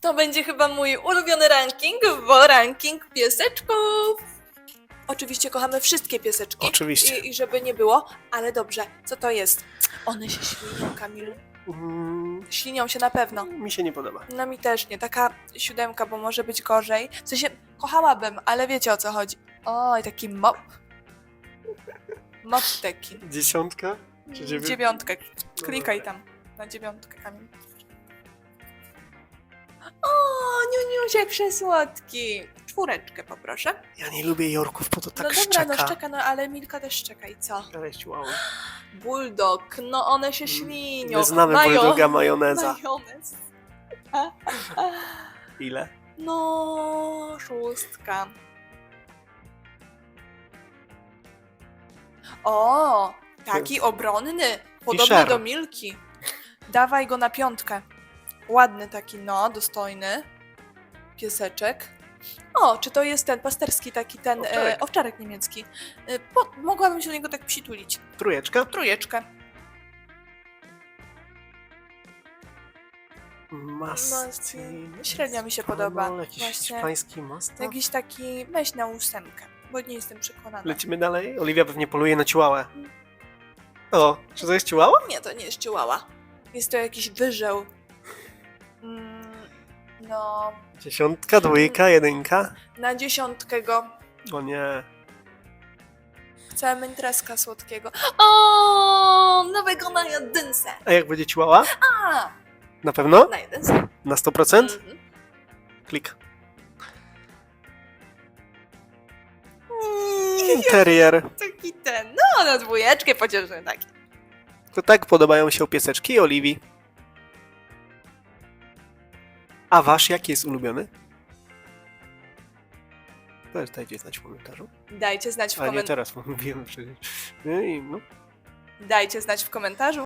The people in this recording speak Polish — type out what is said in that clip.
To będzie chyba mój ulubiony ranking, bo ranking pieseczków. Oczywiście kochamy wszystkie pieseczki. Oczywiście. I, I żeby nie było, ale dobrze, co to jest? One się ślinią, Kamil. Mm, Ślinią się na pewno. mi się nie podoba. No mi też nie. Taka siódemka, bo może być gorzej. W sensie kochałabym, ale wiecie o co chodzi. Oj, taki mop. Mop taki. Dziesiątka? Czy dziewię- Dziewiątkę. Klikaj tam. Na dziewiątkę, Kamil. Niuniusiek przesłodki. Czwóreczkę poproszę. Ja nie lubię Jorków, bo to tak no dobra, szczeka. no szczeka, no ale Milka też szczeka i co? Cześć, wow. Bulldog, no one się ślinią. My znamy Mają- bulldoga majoneza. Majonez. Ile? No, szóstka. O, taki obronny, podobny Fischer. do Milki. Dawaj go na piątkę. Ładny taki, no, dostojny. Pieseczek. O, czy to jest ten pasterski taki, ten Owczarek. e, owczarek niemiecki. E, po, mogłabym się do niego tak przytulić. Trójeczka? Trójeczkę. Mastin. Średnio mi się podoba. Jakiś Właśnie. hiszpański most. Jakiś taki, weź na ósemkę, bo nie jestem przekonana. Lecimy dalej. Oliwia pewnie poluje na ciłałę. O, czy to jest ciłała? Nie, to nie jest chihuahua. Jest to jakiś wyżeł. Mm, no, Dziesiątka, dwójka, jedynka. na dziesiątkę go. O nie. Chcę mętreska słodkiego. O, nowego na jedynce. A jak będzie ciłała? A, Na pewno? na jedynce. Na 100%? Mhm. Klik. Mm, Terrier. Taki ten, no na dwójeczkę pocieszny taki. To tak podobają się pieseczki Oliwii. A wasz jaki jest ulubiony? Też dajcie znać w komentarzu. Dajcie znać w, A nie teraz, bo mówiłem przecież. No i no. Dajcie znać w komentarzu.